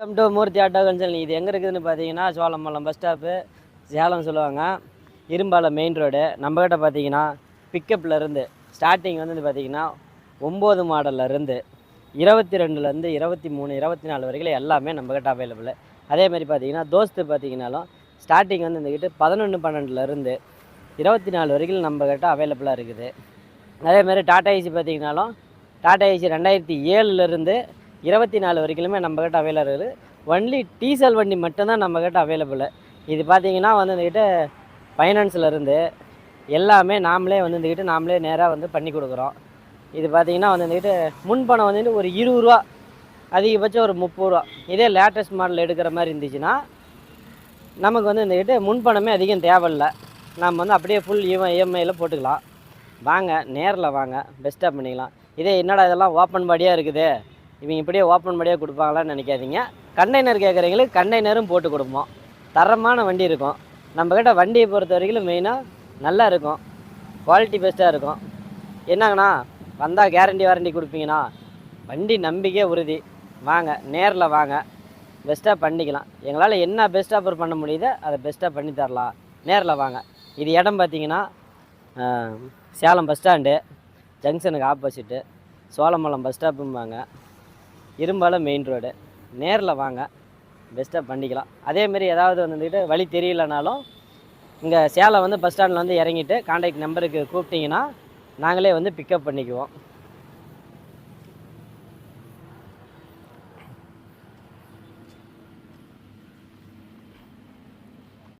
Welcome to Murthy auto consultancy இது எங்கே இருக்குதுன்னு பார்த்தீங்கன்னா சோழமல்லம் பஸ் ஸ்டாப்பு சேலம் சொல்லுவாங்க. இரும்பாலம் மெயின் ரோடு நம்மக்கிட்ட பார்த்தீங்கன்னா பிக்கப்லேருந்து இருந்து ஸ்டார்டிங் வந்து பார்த்தீங்கன்னா ஒம்பது மாடல்ல இருந்து இருபத்தி ரெண்டுலேருந்து இருபத்தி மூணு இருபத்தி நாலு வரைக்கும் எல்லாமே நம்மக்கிட்ட அவைலபிள் அதே மாதிரி பார்த்தீங்கன்னா தோஸ்து பார்த்தீங்கனாலும் ஸ்டார்டிங் வந்து இருந்துக்கிட்டு பதினொன்று பன்னெண்டுலேருந்து இருபத்தி நாலு வரைக்கும் நம்மக்கிட்ட அவைலபிளாக இருக்குது. அதே மாதிரி டாடா ஏசி பார்த்தீங்கன்னாலும் டாடா ஏசி ரெண்டாயிரத்தி ஏழுலேருந்து இருபத்தி நாலு வரைக்குமே நம்மக்கிட்ட அவைலபிள் இருக்குது ஒன்லி டீசல் வண்டி மட்டும்தான் நம்மக்கிட்ட அவைலபிள் இது பார்த்திங்கன்னா வந்து இருந்துக்கிட்டு ஃபைனான்ஸுலேருந்து எல்லாமே நாமளே வந்து இருந்துக்கிட்டு நாமளே நேராக வந்து பண்ணி கொடுக்குறோம். இது பார்த்தீங்கன்னா வந்து இருந்துக்கிட்டு முன்பணம் வந்துட்டு ஒரு இருபது ரூபா அதிகபட்சம் ஒரு முப்பது ரூபா. இதே லேட்டஸ்ட் மாடல் எடுக்கிற மாதிரி இருந்துச்சுன்னா நமக்கு வந்து இருந்துக்கிட்டு முன்பணமே அதிகம் தேவையில்லை. நம்ம வந்து அப்படியே ஃபுல் இஎம்ஐ இஎம்ஐயில் போட்டுக்கலாம். வாங்க நேரில் வாங்க பெஸ்ட்டாக பண்ணிக்கலாம். இதே என்னடா இதெல்லாம் ஓப்பன் பாடியாக இருக்குது? இவங்க இப்படியே ஓப்பன் படியாக கொடுப்பாங்களான்னு நினைக்காதீங்க. கண்டெய்னர் கேட்குறீங்களுக்கு கண்டெய்னரும் போட்டு கொடுப்போம். தரமான வண்டி இருக்கும். நம்மக்கிட்ட வண்டியை பொறுத்த வரைக்கும் மெயினாக நல்லா இருக்கும். குவாலிட்டி பெஸ்ட்டாக இருக்கும். என்னங்கண்ணா வந்தால் கேரண்டி வாரண்டி கொடுப்பீங்கண்ணா வண்டி நம்பிக்கை உறுதி. வாங்க நேரில் வாங்க. பெஸ்ட்டாக பண்ணிக்கலாம். எங்களால் என்ன பெஸ்ட்டாக ஆஃபர் பண்ண முடியுதோ அதை பெஸ்ட்டாக பண்ணி தரலாம். நேரில் வாங்க. இது இடம் பார்த்தீங்கன்னா சேலம் பஸ் ஸ்டாண்டு ஜங்ஷனுக்கு ஆப்போசிட்டு சோழமலம் பஸ் ஸ்டாப்பும்பாங்க இரும்பால மெயின் ரோடு நேரில் வாங்க. பெஸ்ட்டாக பண்ணிக்கலாம். அதேமாரி ஏதாவது வந்துக்கிட்டு வழி தெரியலனாலும் இங்கே சேலம் வந்து பஸ் ஸ்டாண்டில் வந்து இறங்கிட்டு காண்டாக்ட் நம்பருக்கு கூப்பிட்டிங்கன்னா நாங்களே வந்து பிக்கப் பண்ணிக்குவோம்.